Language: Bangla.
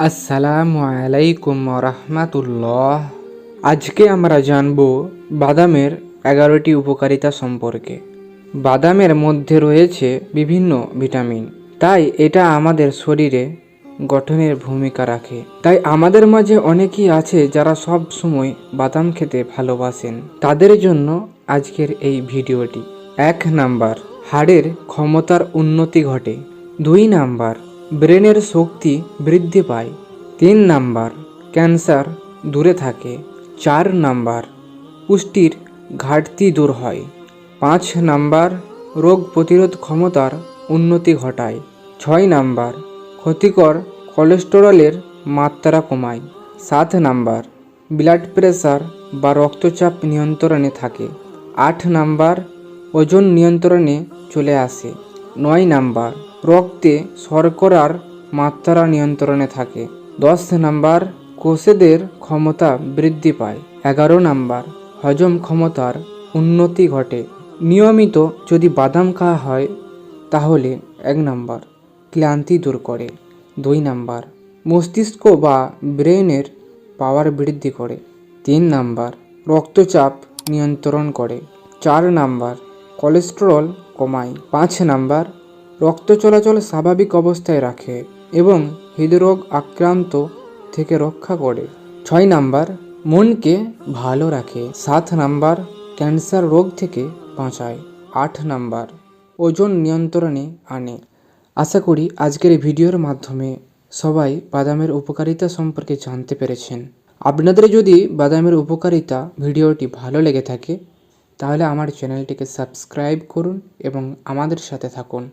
আসসালামু আলাইকুম রহমাতুল্লাহ আজকে আমরা জানব বাদামের এগারোটি উপকারিতা সম্পর্কে। বাদামের মধ্যে রয়েছে বিভিন্ন ভিটামিন, তাই এটা আমাদের শরীরে গঠনের ভূমিকা রাখে। তাই আমাদের মাঝে অনেকেই আছে যারা সব সময় বাদাম খেতে ভালোবাসেন। তাদের জন্য আজকের এই ভিডিওটি। এক নাম্বার, হাড়ের ক্ষমতার উন্নতি ঘটে। দুই নাম্বার ব্রেনের শক্তি বৃদ্ধি পায়। তিন নাম্বার, ক্যান্সার দূরে থাকে। চার নাম্বার, পুষ্টির ঘাটতি দূর হয়। পাঁচ নাম্বার, রোগ প্রতিরোধ ক্ষমতার উন্নতি ঘটায়। ছয় নাম্বার, ক্ষতিকর কোলেস্টেরলের মাত্রা কমায়। সাত নাম্বার ব্লাড প্রেশার বা রক্তচাপ নিয়ন্ত্রণে থাকে। আট নাম্বার, ওজন নিয়ন্ত্রণে চলে আসে। নয় নাম্বার, রক্তে শর্করার মাত্রা নিয়ন্ত্রণে থাকে। দশ নাম্বার, কোষেদের ক্ষমতা বৃদ্ধি পায়। এগারো নাম্বার, হজম ক্ষমতার উন্নতি ঘটে। নিয়মিত যদি বাদাম খাওয়া হয়, তাহলে এক নাম্বার, ক্লান্তি দূর করে। দুই নাম্বার, মস্তিষ্ক বা ব্রেনের পাওয়ার বৃদ্ধি করে। তিন নাম্বার, রক্তচাপ নিয়ন্ত্রণ করে। চার নাম্বার, কোলেস্টেরল কমায়। পাঁচ নাম্বার, রক্ত চলাচল স্বাভাবিক অবস্থায় রাখে এবং হৃদরোগ আক্রান্ত থেকে রক্ষা করে। ছয় নাম্বার, মনকে ভালো রাখে। সাত নাম্বার, ক্যান্সার রোগ থেকে বাঁচায়। আট নাম্বার, ওজন নিয়ন্ত্রণে আনে। আশা করি আজকের ভিডিওর মাধ্যমে সবাই বাদামের উপকারিতা সম্পর্কে জানতে পেরেছেন। আপনাদের যদি বাদামের উপকারিতা ভিডিওটি ভালো লেগে থাকে তাহলে আমার চ্যানেলটিকে সাবস্ক্রাইব করুন এবং আমাদের সাথে থাকুন।